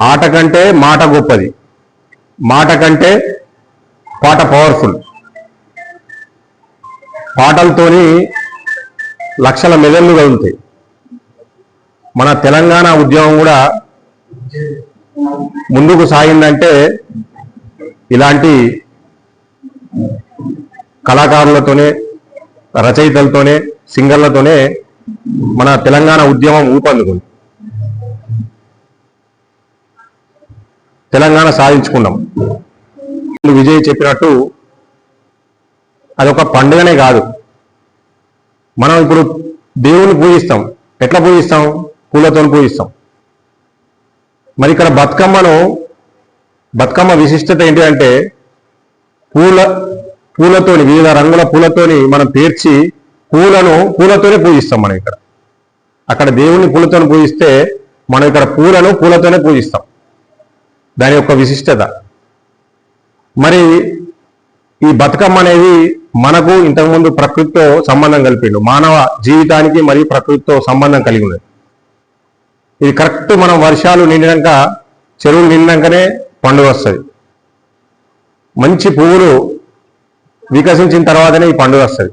ఆట కంటే మాట గొప్పది. మాట కంటే పాట పవర్ఫుల్ పాటలతోని లక్షల మెదళ్ళు కదులుతాయి మన తెలంగాణ ఉద్యమం కూడా ముందుకు సాగిందంటే ఇలాంటి కళాకారులతోనే రచయితలతోనే సింగర్లతోనే మన తెలంగాణ ఉద్యమం ఊపందుకుంది. తెలంగాణ సాధించుకున్నాం. విజయ్ చెప్పినట్టు అదొక పండుగనే కాదు. మనం ఇప్పుడు దేవుని పూజిస్తాం. ఎట్లా పూజిస్తాం? పూలతో పూజిస్తాం. మరి ఇక్కడ బతుకమ్మను బతుకమ్మ విశిష్టత ఏంటి అంటే పూల పూలతోని వివిధ రంగుల పూలతోని మనం పేర్చి పూలను పూలతోనే పూజిస్తాం మనం ఇక్కడ. అక్కడ దేవుణ్ణి పూలతో పూజిస్తే మనం ఇక్కడ పూలను పూలతోనే పూజిస్తాం. దాని యొక్క విశిష్టత. మరి ఈ బతుకమ్మ అనేది మనకు ఇంతకుముందు ప్రకృతితో సంబంధం కలిపిండు. మానవ జీవితానికి మరియు ప్రకృతితో సంబంధం కలిగి ఉన్నది. ఇది కరెక్ట్ మనం వర్షాలు నిండినాక చెరువులు నిండినాకనే పండుగ వస్తుంది. మంచి పువ్వులు వికసించిన తర్వాతనే ఈ పండుగ వస్తుంది.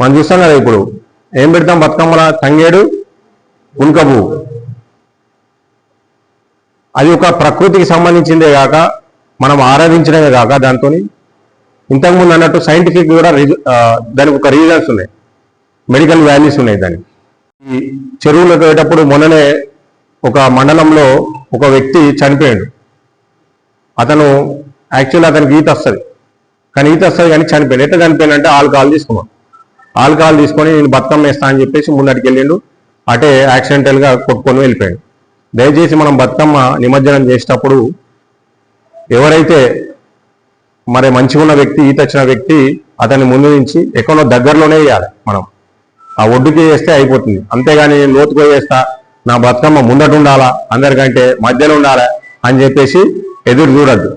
మనం చూస్తాం కదా ఇప్పుడు ఏం పెడతాం బతుకమ్మల తంగేడు ఉల్క పువ్వు. అది ఒక ప్రకృతికి సంబంధించిందే కాక మనం ఆరాధించడమే కాక దాంతో ఇంతకుముందు అన్నట్టు సైంటిఫిక్ కూడా రిజ- దానికి ఒక రీజన్స్ ఉన్నాయి. మెడికల్ వాల్యూస్ ఉన్నాయి దానికి. ఈ చెరువులకు పోయేటప్పుడు మొన్ననే ఒక మండలంలో ఒక వ్యక్తి చనిపోయాడు. అతను యాక్చువల్ అతనికి ఈత వస్తుంది. కానీ ఈత వస్తుంది కానీ చనిపోయాడు. ఎట్లా చనిపోయాడు అంటే ఆల్కహాల్ తీసుకున్నాం ఆల్కహాల్ తీసుకొని నేను బతుకమ్మ వేస్తా అని చెప్పేసి ముందటికి వెళ్ళిండు అటే యాక్సిడెంటల్గా కొట్టుకొని వెళ్ళిపోయాడు. దయచేసి మనం బతుకమ్మ నిమజ్జనం చేసేటప్పుడు ఎవరైతే మరి మంచిగా ఉన్న వ్యక్తి ఈత వచ్చిన వ్యక్తి అతన్ని ముందు నుంచి ఎక్కడో దగ్గరలోనే వేయాలి మనం. ఆ ఒడ్డుకి వేస్తే అయిపోతుంది. అంతేగాని నేను లోతుకు వేస్తా నా బతుకమ్మ ముందట ఉండాలా అందరికంటే మధ్యలో ఉండాలా అని చెప్పేసి ఎదురు చూడద్దు.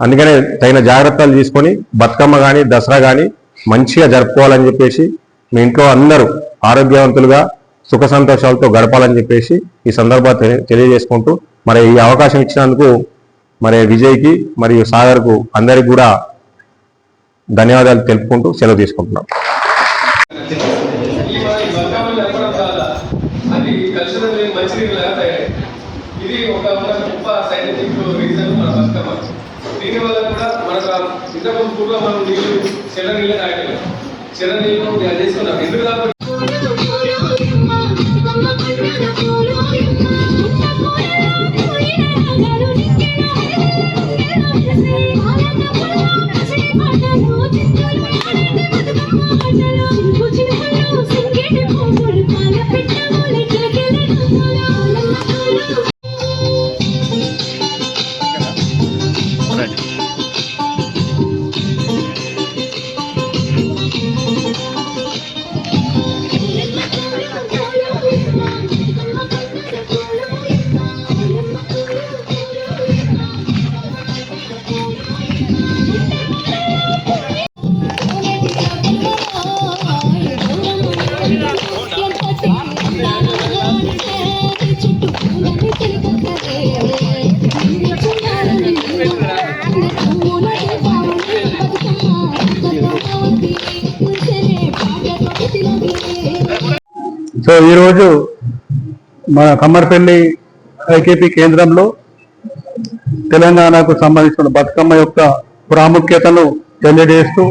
అందుకనే తగిన జాగ్రత్తలు తీసుకొని బతుకమ్మ కానీ దసరా కానీ మంచిగా జరుపుకోవాలని చెప్పేసి మీ ఇంట్లో అందరూ ఆరోగ్యవంతులుగా సుఖ సంతోషాలతో గడపాలని చెప్పేసి ఈ సందర్భాన్ని తెలియజేసుకుంటూ మరి ఈ అవకాశం ఇచ్చినందుకు మరి విజయ్కి మరియు సాగర్కు అందరికి కూడా ధన్యవాదాలు తెలుపుకుంటూ సెలవు తీసుకుంటున్నాం. ఈ ఇది ఒక గొప్ప సైంటిఫిక్ రీజన్ మన బతుకమ్మ. దీని కూడా మనకు ఆ పూర్వం మనం నీళ్ళు చెర నీళ్ళు తాగలేదు చెర నీళ్ళు అది చేసుకున్నాం ఎందుకు Eu vou te. సో ఈరోజు మన కమ్మర్పల్లి ఐకేపీ కేంద్రంలో తెలంగాణకు సంబంధించిన బతుకమ్మ యొక్క ప్రాముఖ్యతను తెలియజేస్తూ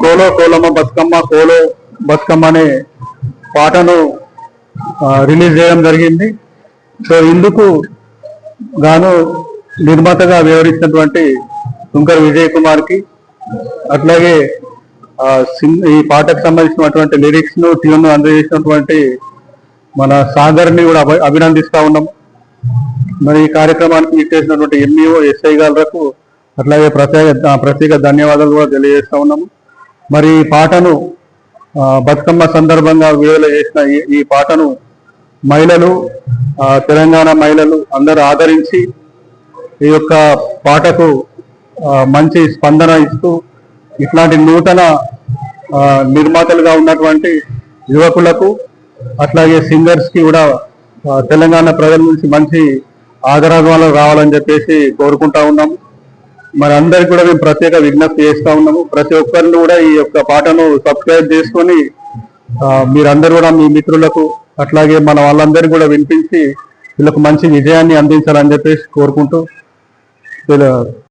కోలో కోలమ్మ బతుకమ్మ కోలో బతుకమ్మ అనే పాటను రిలీజ్ చేయడం జరిగింది. సో ఇందుకు గాను నిర్మాతగా వ్యవహరించినటువంటి శంకర్ విజయ్ కుమార్కి అట్లాగే ఈ పాటకు సంబంధించినటువంటి లిరిక్స్ను ట్యూన్ అందజేసినటువంటి మన సాగర్ని కూడా అభినందిస్తా ఉన్నాము మరి ఈ కార్యక్రమానికి ఇచ్చేసినటువంటి ఎంఈఓ ఎస్ఐ గారులకు అట్లాగే ప్రత్యేక ప్రత్యేక ధన్యవాదాలు కూడా తెలియజేస్తా ఉన్నాము. మరి ఈ పాటను బతుకమ్మ సందర్భంగా విడుదల చేసిన ఈ- ఈ పాటను మహిళలు తెలంగాణ మహిళలు అందరూ ఆదరించి ఈ యొక్క పాటకు మంచి స్పందన ఇస్తూ ఇట్లాంటి నూతన నిర్మాతలుగా ఉన్నటువంటి యువకులకు అట్లాగే సింగర్స్కి కూడా తెలంగాణ ప్రజల నుంచి మంచి ఆదరాలు రావాలని చెప్పేసి కోరుకుంటా ఉన్నాము. మరి అందరికి కూడా మేము ప్రత్యేక విజ్ఞప్తి చేస్తూ ఉన్నాము. ప్రతి ఒక్కరిని కూడా ఈ యొక్క పాటను సబ్స్క్రైబ్ చేసుకొని మీరందరూ కూడా మీ మిత్రులకు అట్లాగే మన వాళ్ళందరికీ కూడా వినిపించి వీళ్ళకు మంచి విజయాన్ని అందించాలని చెప్పేసి కోరుకుంటూ వీళ్ళ